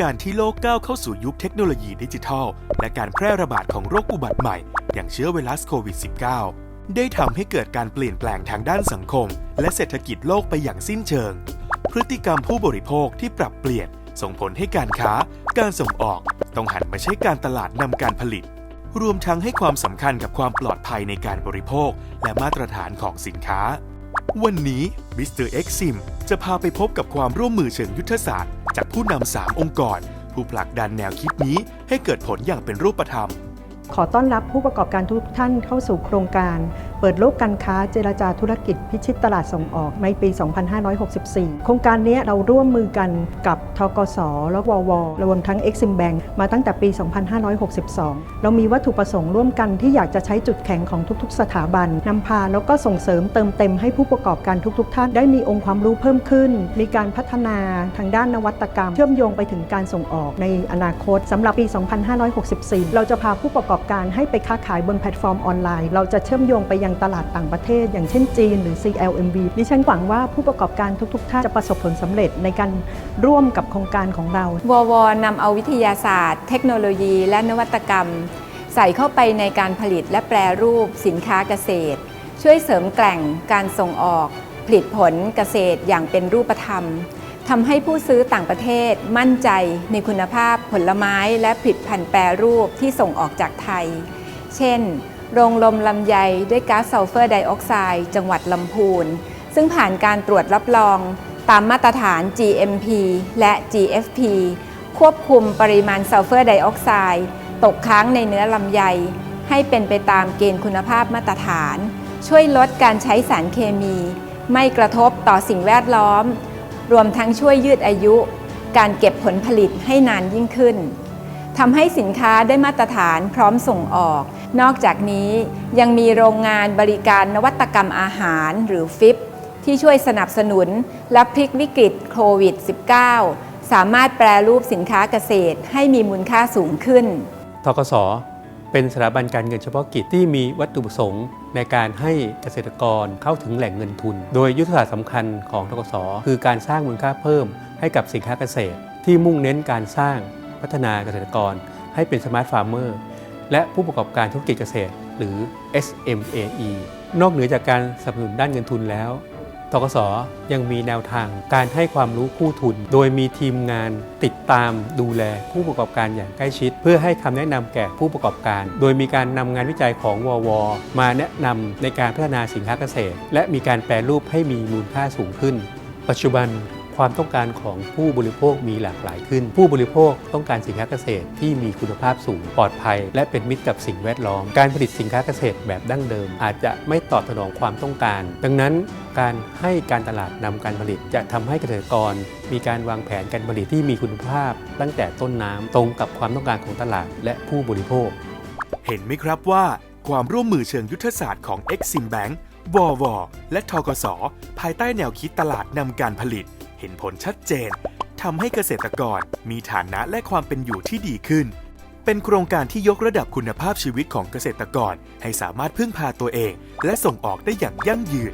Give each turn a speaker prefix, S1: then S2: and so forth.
S1: การที่โลกก้าวเข้าสู่ยุคเทคโนโลยีดิจิทัล และการแพร่ระบาดของโรคอุบัติใหม่ อย่างเชื้อไวรัสโควิด -19 ได้ทำให้เกิดการเปลี่ยนแปลงทางด้านสังคม และเศรษฐกิจโลกไปอย่างสิ้นเชิง พฤติกรรมผู้บริโภคที่ปรับเปลี่ยน ส่งผลให้การค้า การส่งออก ต้องหันมาใช้การตลาดนำการผลิต รวมทั้งให้ความสำคัญกับความปลอดภัยในการบริโภค และมาตรฐานของสินค้า วันนี้มิสเตอร์เอ็กซิมจะพาไปพบกับความร่วมมือเชิงยุทธศาสตร์ จากผู้นำสามองค์กร ผู้ผลักดันแนวคิดนี้ให้เกิดผลอย่างเป็นรูปธรรม
S2: ขอต้อนรับผู้ประกอบการทุกท่านเข้าสู่โครงการ เปิดโลกการค้าเจรจาธุรกิจพิชิตตลาดส่งออกในปี 2564 โครงการนี้เราร่วมมือกันกับทกสและววรวมทั้ง Exim Bank มาตั้งแต่ปี 2562 เรามีวัตถุประสงค์ร่วมกันที่อยากจะใช้จุดแข็งของทุกๆ สถาบันนำพาแล้วก็ส่งเสริมเติมเต็มให้ผู้ประกอบการทุก ๆ ท่านได้มีองค์ความรู้เพิ่มขึ้น มีการพัฒนาทางด้านนวัตกรรม เชื่อมโยงไปถึงการส่งออกในอนาคตสำหรับปี 2564 เราจะพาผู้ประกอบการให้ไปค้าขายบนแพลตฟอร์มออนไลน์ เราจะเชื่อมโยงไปยังตลาดต่างประเทศ อย่างเช่นจีนหรือ CLMV ดิฉันหวังว่าผู้ประกอบการทุกๆท่านจะประสบผลสำเร็จในการร่วมกับโครงการของเรา
S3: ววนำเอาวิทยาศาสตร์ เทคโนโลยี และนวัตกรรม ใส่เข้าไปในการผลิตและแปรรูปสินค้าเกษตร ช่วยเสริมแกล่งการส่งออก ผลิตผลเกษตรอย่างเป็นรูปธรรมทำให้ผู้ซื้อต่างประเทศมั่นใจในคุณภาพผลไม้และผลิตภัณฑ์แปรรูปที่ส่งออกจากไทย เช่น โรงลมลำไยด้วยก๊าซซัลเฟอร์ไดออกไซด์จังหวัดลำพูน ซึ่งผ่านการตรวจรับรองตามมาตรฐาน GMP และ GFP ควบคุมปริมาณซัลเฟอร์ไดออกไซด์ตกค้างในเนื้อลำไย ให้เป็นไปตามเกณฑ์คุณภาพมาตรฐาน ช่วยลดการใช้สารเคมี ไม่กระทบต่อสิ่งแวดล้อม รวมทั้งช่วยยืดอายุ การเก็บผลผลิตให้นานยิ่งขึ้นทำให้สินค้าได้มาตรฐานพร้อมส่งออก นอกจากนี้ยังมีโรงงานบริการนวัตกรรมอาหารหรือฟิปที่ช่วยสนับสนุนและพลิกวิกฤตโควิด -19 สามารถแปรรูปสินค้าเกษตรให้มีมูลค่าสูงขึ้น
S4: ทกส เป็นสถาบันการเงินเฉพาะกิจที่มีวัตถุประสงค์ ในการให้เกษตรกรเข้าถึงแหล่งเงินทุน โดยยุทธศาสตร์สำคัญของทกส คือการสร้างมูลค่าเพิ่มให้กับสินค้าเกษตร ที่มุ่งเน้นการสร้างพัฒนาเกษตรกรให้เป็นสมาร์ทฟาร์มเมอร์ และผู้ประกอบการธุรกิจเกษตร หรือ SMAE นอกเหนือจากการสนับสนุนด้านเงินทุนแล้วทกสยังมีแนวทางการให้ความรู้ผู้ทุน โดยมีทีมงานติดตามดูแลผู้ประกอบการอย่างใกล้ชิด เพื่อให้คำแนะนำแก่ผู้ประกอบการ โดยมีการนำงานวิจัยของวว มาแนะนำในการพัฒนาสินค้าเกษตร และมีการแปรรูปให้มีมูลค่าสูงขึ้น ปัจจุบัน ความต้องการของผู้บริโภคมีหลากหลายขึ้น ผู้บริโภคต้องการสินค้าเกษตรที่มีคุณภาพสูงปลอดภัย และเป็นมิตรกับสิ่งแวดล้อม การผลิตสินค้าเกษตรแบบดั้งเดิม อาจจะไม่ตอบสนองความต้องการ ดังนั้นการให้การตลาดนำการผลิต จะทำให้เกษตรกร มีการวางแผนการผลิตที่มีคุณภาพ ตั้งแต่ต้นน้ำตรงกับความต้องการของตลาด และผู้บริโภค
S1: เห็นไหมครับว่าความร่วมมือเชิงยุทธศาสตร์ของ Exim Bank ววและทกสภายใต้แนวคิดตลาดนำการผลิต เห็นผลชัดเจนทำให้เกษตรกรมีฐานะและความเป็นอยู่ที่ดีขึ้น เป็นโครงการที่ยกระดับคุณภาพชีวิตของเกษตรกรให้สามารถพึ่งพาตัวเอง และส่งออกได้อย่างยั่งยืน